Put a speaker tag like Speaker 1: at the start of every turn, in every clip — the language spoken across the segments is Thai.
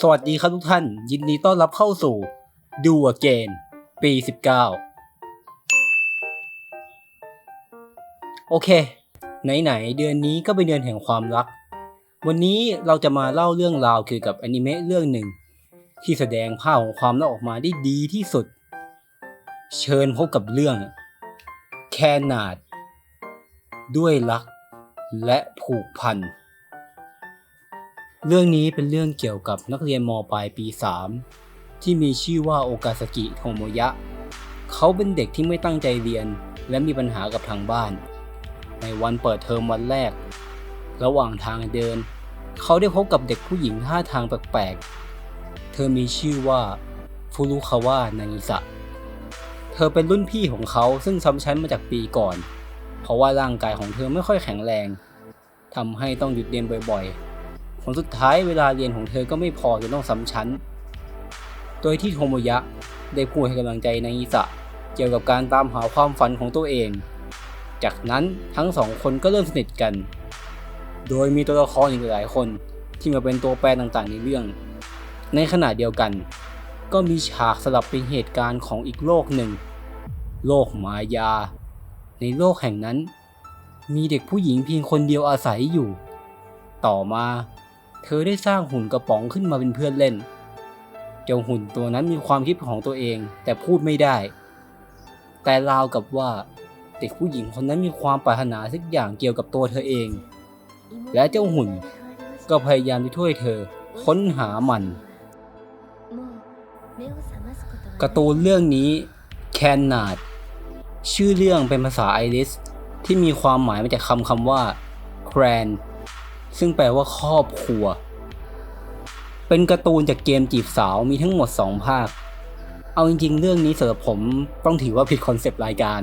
Speaker 1: สวัสดีครับทุกท่าน ยินดีต้อนรับเข้าสู่ดูอเกนปี 19 โอเค ไหนๆ เดือนนี้ก็เป็นเดือนแห่งความรัก วันนี้เราจะมาเล่าเรื่องราวเกี่ยวกับอนิเมะเรื่องหนึ่ง ที่แสดงภาพของความรักออกมาได้ดีที่สุด เชิญพบกับเรื่อง แคนนาด ด้วยรักและผูกพัน เรื่องนี้เป็นเรื่องเกี่ยวกับนักเรียนมปลายปี 3 ที่มีชื่อว่าโอกาสกิโทโมยะ เขาเป็นเด็กที่ไม่ตั้งใจเรียนและมีปัญหากับทางบ้าน ในวันเปิดเทอมวันแรก ระหว่างทางเดิน เขาได้พบกับเด็กผู้หญิงท่าทางแปลกๆ เธอมีชื่อว่าฟูรุคาวะนางิสะ เธอเป็นรุ่นพี่ของเขาซึ่งซ้ำชั้นมาจากปีก่อน เพราะว่าร่างกายของเธอไม่ค่อยแข็งแรงทำให้ต้องหยุดเรียนบ่อยๆ ผลสุดท้ายเวลาเรียนของเธอก็ไม่พอจนต้องซ้ำชั้น โดยที่โทโมยะได้พูดให้กำลังใจนางิสะเกี่ยวกับการตามหาความฝันของตัวเอง จากนั้นทั้งสองคนก็เริ่มสนิทกัน โดยมีตัวละครอีกหลายคนที่มาเป็นตัวแปรต่างๆในเรื่อง ในขณะเดียวกัน ก็มีฉากสลับเป็นเหตุการณ์ของอีกโลกหนึ่ง โลกมายา ในโลกแห่งนั้น มีเด็กผู้หญิงเพียงคนเดียวอาศัยอยู่ ต่อมา เธอได้สร้างหุ่นกระป๋องขึ้นมาเป็นเพื่อนเล่น เจ้าหุ่นตัวนั้นมีความคิดของตัวเองแต่พูดไม่ได้ แต่ราวกับว่าเด็กผู้หญิงคนนั้นมีความปรารถนาสักอย่างเกี่ยวกับตัวเธอเอง และเจ้าหุ่นก็พยายามที่ช่วยเธอค้นหามัน การ์ตูนเรื่องนี้แคนนาดชื่อเรื่องเป็นภาษาไอริสที่มีความหมายมาจากคำคำว่า c r a n ซึ่งแปลว่าครอบครัว เป็นการ์ตูนจากเกมจีบสาวมีทั้งหมด 2 ภาค เอาจริง ๆ เรื่องนี้สำหรับผมต้องถือว่าผิดคอนเซปต์รายการ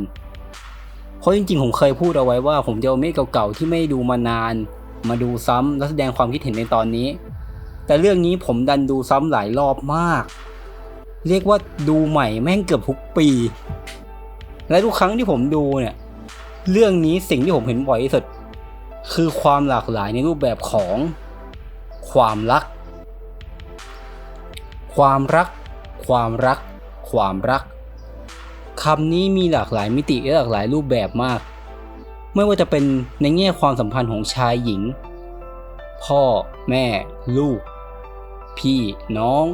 Speaker 1: เพราะจริง ๆ ผมเคยพูดเอาไว้ว่า ผมจะเอาเมฆเก่าๆที่ไม่ดูมานาน มาดูซ้ำและแสดงความคิดเห็นในตอนนี้ แต่เรื่องนี้ผมดันดูซ้ำหลายรอบมาก เรียกว่าดูใหม่แม่งเกือบทุกปี และทุกครั้งที่ผมดูเนี่ยเรื่องนี้สิ่งที่ผมเห็นบ่อยที่สุด คือความหลากหลายในรูปแบบของความรัก ความรัก ความรัก ความรักคำนี้มีหลากหลายมิติและหลากหลายรูปแบบมาก ไม่ว่าจะเป็นในแง่ความสัมพันธ์ของชายหญิง พ่อแม่ ลูก พี่น้อง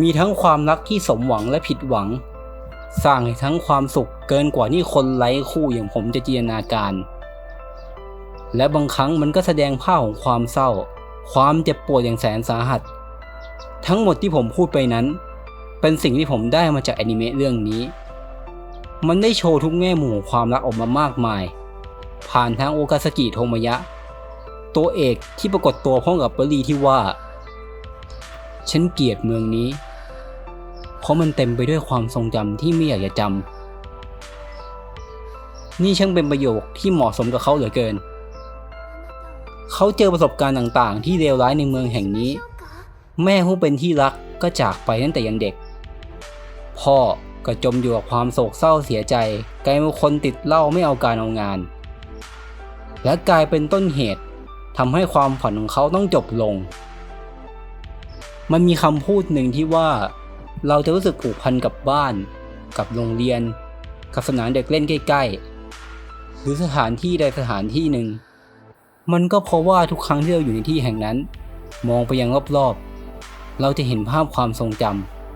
Speaker 1: มีทั้งความรักที่สมหวังและผิดหวัง สร้างให้ทั้งความสุขเกินกว่าที่คนไร้คู่อย่างผมจะจินตนาการ และบางครั้งมันก็แสดงภาพของความเศร้า ความเจ็บปวดอย่างแสนสาหัส ทั้งหมดที่ผมพูดไปนั้น เป็นสิ่งที่ผมได้มาจากอนิเมะเรื่องนี้ มันได้โชว์ทุกแง่มุมของความรักออกมามากมาย ผ่านทางโอกาสกิโทมยะ ตัวเอกที่ปรากฏตัวพร้อมกับปรีที่ว่า ฉันเกลียดเมืองนี้ เพราะมันเต็มไปด้วยความทรงจำที่ไม่อยากจะจำนี่ช่างเป็นประโยคที่เหมาะสมกับเขาเหลือเกิน เขาเจอประสบการณ์ต่างๆ ที่เลวร้ายในเมืองแห่งนี้ แม่ผู้เป็นที่รักก็จากไปตั้งแต่ยังเด็ก พ่อก็จมอยู่กับความโศกเศร้าเสียใจกลายเป็นคนติดเหล้าไม่เอาการเอางาน และกลายเป็นต้นเหตุทำให้ความฝันของเขาต้องจบลง มันมีคำพูดหนึ่งที่ว่า เราจะรู้สึกผูกพันกับบ้าน กับโรงเรียน กับสนามเด็กเล่นใกล้ๆ หรือสถานที่ใดสถานที่หนึ่ง มันก็เพราะว่าทุกครั้งที่เราอยู่ในที่แห่งนั้น มองไปยังรอบๆ เราจะเห็นภาพความทรงจ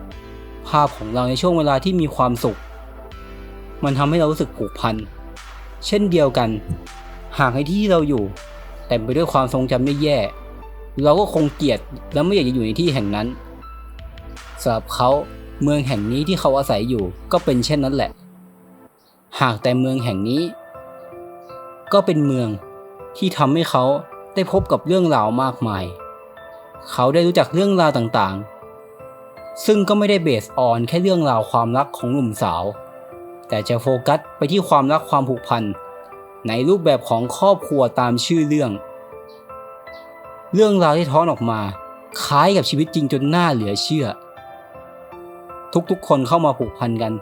Speaker 1: ำภาพของเราในช่วงเวลาที่มีความสุข มันทำให้เรารู้สึกผูกพัน เช่นเดียวกัน หากในที่ที่เราอยู่เต็มไปด้วยความทรงจำแย่ๆเราก็คงเกลียดและไม่อยากจะอยู่ในที่แห่งนั้นสำหรับเขาเมืองแห่งนี้ที่เขาอาศัยอยู่ก็เป็นเช่นนั้นแหละ หากแต่เมืองแห่งนี้ ก็เป็นเมือง ที่ทำให้เขาได้พบกับเรื่องราวมากมาย เขาได้รู้จักเรื่องราวต่างๆ ซึ่งก็ไม่ได้เบสออนแค่เรื่องราวความรักของหนุ่มสาว แต่จะโฟกัสไปที่ความรักความผูกพัน ในรูปแบบของครอบครัวตามชื่อเรื่อง เรื่องราวที่ท้อนออกมา คล้ายกับชีวิตจริงจนน่าเหลือเชื่อ ทุกๆ คนเข้ามาผูกพันกัน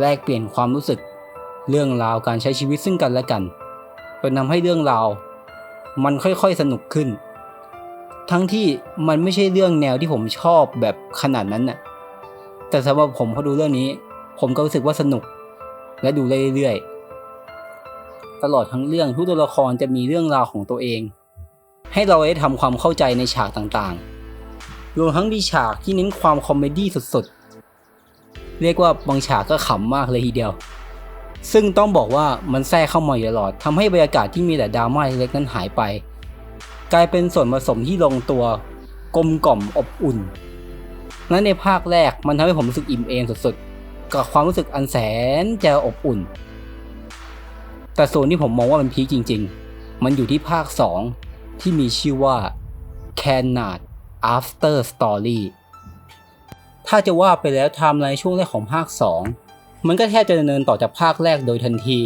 Speaker 1: แลกเปลี่ยนความรู้สึก เรื่องราวการใช้ชีวิตซึ่งกันและกัน จนทำให้เรื่องราวมันค่อยๆสนุกขึ้น ทั้งที่มันไม่ใช่เรื่องแนวที่ผมชอบแบบขนาดนั้นน่ะแต่สำหรับผมพอดูเรื่องนี้ ผมก็รู้สึกว่าสนุก และดูเรื่อยๆตลอดทั้งเรื่องทุกตัวละครจะมีเรื่องราวของตัวเอง ให้เราได้ทำความเข้าใจในฉากต่างๆรวมทั้งมีฉากที่เน้นความคอมเมดี้สุดๆ เรียกว่าบางฉากก็ขำมากเลยทีเดียว ซึ่งต้องบอกว่ามันแทรกเข้ามาอยู่ตลอดทำให้บรรยากาศที่มีแต่ดราม่าเล็กนั้นหายไป กลายเป็นส่วนผสมที่ลงตัวกลมกล่อมอบอุ่นและในภาคแรกมันทำให้ผมรู้สึกอิ่มเอมสุดๆ กับความรู้สึกอันแสนจะอบอุ่น แต่ส่วนที่ผมมองว่ามันพีคจริง ๆ มันอยู่ที่ภาค 2 ที่มีชื่อว่า Cannot After Story ถ้าจะว่าไปแล้วไทม์ไลน์ช่วงแรกของภาค 2 มันก็แทบจะดำเนินต่อจากภาคแรกโดยทันที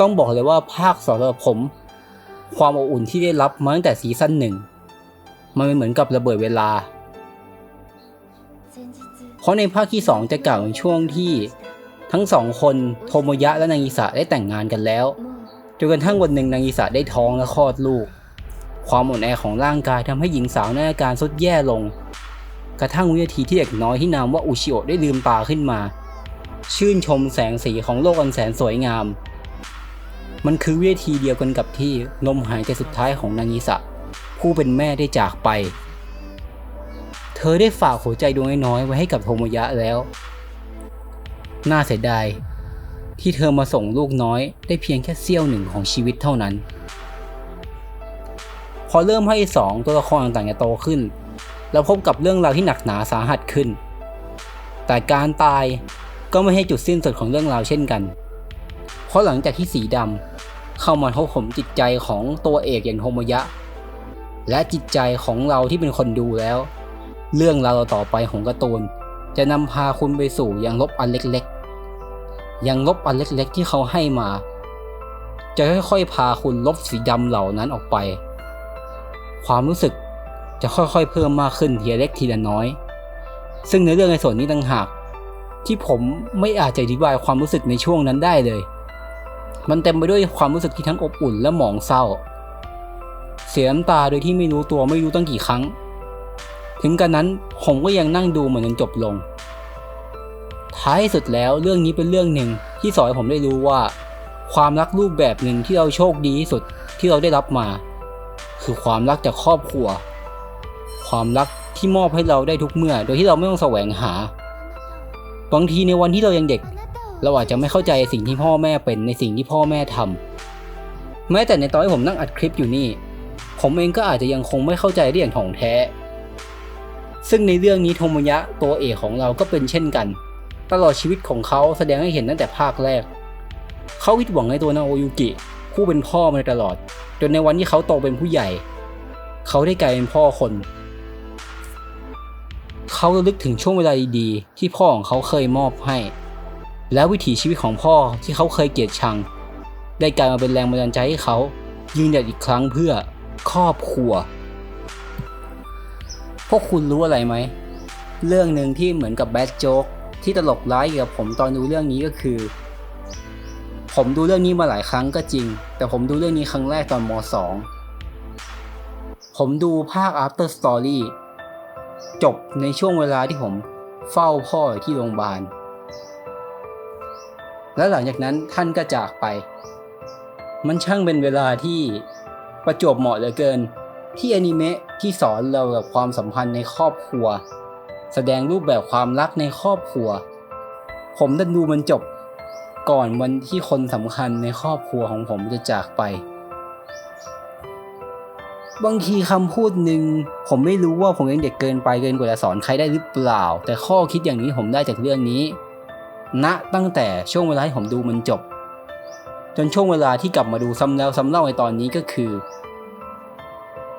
Speaker 1: ต้องบอกเลยว่าภาคสองสำหรับผม ความอบอุ่นที่ได้รับมาตั้งแต่ซีซั่นหนึ่งมันเป็นเหมือนกับระเบิดเวลา เพราะในภาคที่ 2 จะกล่าวถึงช่วงที่ ทั้งสองคนโทโมยะและนางอิสะได้แต่งงานกันแล้วจนกระทั่งวันหนึ่งนางอิสะได้ท้องและคลอดลูก ความอ่อนแอของร่างกายทำให้หญิงสาวในอาการสุดแย่ลง กระทั่งวินาทีที่เด็กน้อยที่นามว่าอุชิโอะได้ลืมตาขึ้นมา ชื่นชมแสงสีของโลกอันแสนสวยงาม มันคือวินาทีเดียวกันกับที่ลมหายใจสุดท้ายของนางิสะ ผู้เป็นแม่ได้จากไป เธอได้ฝากหัวใจดวงน้อยไว้ให้กับโทโมยะแล้ว น่าเสียดายที่เธอมาส่งลูกน้อยได้เพียงแค่เสี้ยวหนึ่งของชีวิตเท่านั้น พอเริ่มให้สองตัวละครต่างๆจะโตขึ้น แล้วพบกับเรื่องราวที่หนักหนาสาหัสขึ้น แต่การตาย ก็ไม่ให้จุดสิ้นสุดของเรื่องราวเช่นกัน เพราะหลังจากที่สีดำเข้ามาทบผมจิตใจของตัวเอกอย่างโทโมยะ และจิตใจของเราที่เป็นคนดูแล้ว เรื่องราวต่อไปของการ์ตูน จะนำพาคุณไปสู่ยังลบอันเล็กๆ ยังลบอันเล็กๆ ที่เขาให้มา จะค่อยๆพาคุณลบสีดำเหล่านั้นออกไป ความรู้สึกจะค่อยๆเพิ่มมากขึ้นทีละเล็กทีละน้อย ซึ่งในเรื่องในส่วนนี้ต่างหาก ที่ผมไม่อาจจะอธิบายความรู้สึกในช่วงนั้นได้เลย มันเต็มไปด้วยความรู้สึกที่ทั้งอบอุ่นและหมองเศร้า เสียน้ำตาโดยที่ไม่รู้ตัวไม่รู้ตั้งกี่ครั้ง ถึงกันนั้นผมก็ยังนั่งดูเหมือนจนจบลง ท้ายสุดแล้วเรื่องนี้เป็นเรื่องหนึ่งที่สอนให้ผมได้รู้ว่า ความรักรูปแบบหนึ่งที่เราโชคดีที่สุดที่เราได้รับมา คือความรักจากครอบครัว ความรักที่มอบให้เราได้ทุกเมื่อ โดยที่เราไม่ต้องแสวงหา บางทีในวันที่เรายังเด็ก เราอาจจะไม่เข้าใจสิ่งที่พ่อแม่เป็นในสิ่งที่พ่อแม่ทำแม้แต่ในตอนที่ผมนั่งอัดคลิปอยู่นี่ ผมเองก็อาจจะยังคงไม่เข้าใจได้อย่างถ่องแท้ ซึ่งในเรื่องนี้โทโมยะตัวเอกของเราก็เป็นเช่นกัน ตลอดชีวิตของเขาแสดงให้เห็นตั้งแต่ภาคแรก เขาวิดหวังในตัวนาโอยุกิผู้เป็นพ่อมาตลอด จนในวันที่เขาโตเป็นผู้ใหญ่ เขาได้กลายเป็นพ่อคน เขาระลึกถึงช่วงเวลาดีๆ ที่พ่อของเขาเคยมอบให้ และวิถีชีวิตของพ่อที่เขาเคยเกลียดชัง ได้กลายมาเป็นแรงบันดาลใจให้เขายืนหยัดอีกครั้งเพื่อครอบครัว พวกคุณรู้อะไรไหม เรื่องหนึ่งที่เหมือนกับแบทโจ๊กที่ตลกร้ายเกี่ยวกับผมตอนดูเรื่องนี้ก็คือ ผมดูเรื่องนี้มาหลายครั้งก็จริง แต่ผมดูเรื่องนี้ครั้งแรกตอนม .2 ผมดูภาค After Story จบในช่วงเวลาที่ผมเฝ้าพ่ออยู่ที่โรงพยาบาล และหลังจากนั้นท่านก็จากไป มันช่างเป็นเวลาที่ประจวบเหมาะเหลือเกิน ที่อนิเมะที่สอนเรากับความสัมพันธ์ในครอบครัว แสดงรูปแบบความรักในครอบครัว ผมดันดูมันจบก่อนวันที่คนสำคัญในครอบครัวของผมจะจากไป บางทีคำพูดหนึ่งผมไม่รู้ว่าผมยังเด็กเกินไปเกินกว่าจะสอนใครได้หรือเปล่า แต่ข้อคิดอย่างนี้ผมได้จากเรื่องนี้ณตั้งแต่ช่วงเวลาที่ผมดูมันจบ จนช่วงเวลาที่กลับมาดูซ้ำแล้วซ้ำเล่าในตอนนี้ก็คือ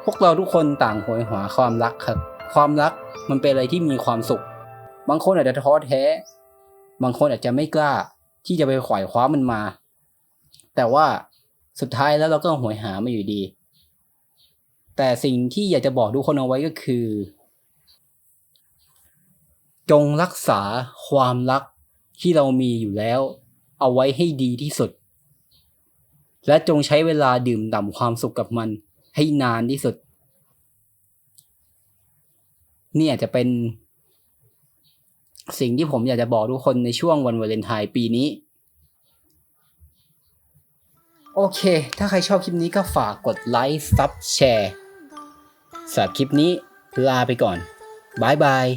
Speaker 1: พวกเราทุกคนต่างโหยหาความรักครับ ความรักมันเป็นอะไรที่มีความสุข บางคนอาจจะท้อแท้ บางคนอาจจะไม่กล้า ที่จะไปขวายคว้ามันมา แต่ว่าสุดท้ายแล้วเราก็โหยหามาอยู่ดี แต่สิ่งที่อยากจะบอกทุกคนเอาไว้ก็คือ จงรักษาความรักที่เรามีอยู่แล้ว เอาไว้ให้ดีที่สุด และจงใช้เวลาดื่มด่ำความสุขกับมันให้นานที่สุด นี่อาจจะเป็น สิ่งที่ผมอยากจะบอกทุกคนในช่วงวันวาเลนไทน์ปีนี้โอเค ถ้าใครชอบคลิปนี้ก็ฝากกดไลค์ซับแชร์ สำหรับคลิปนี้ลาไปก่อนบายบาย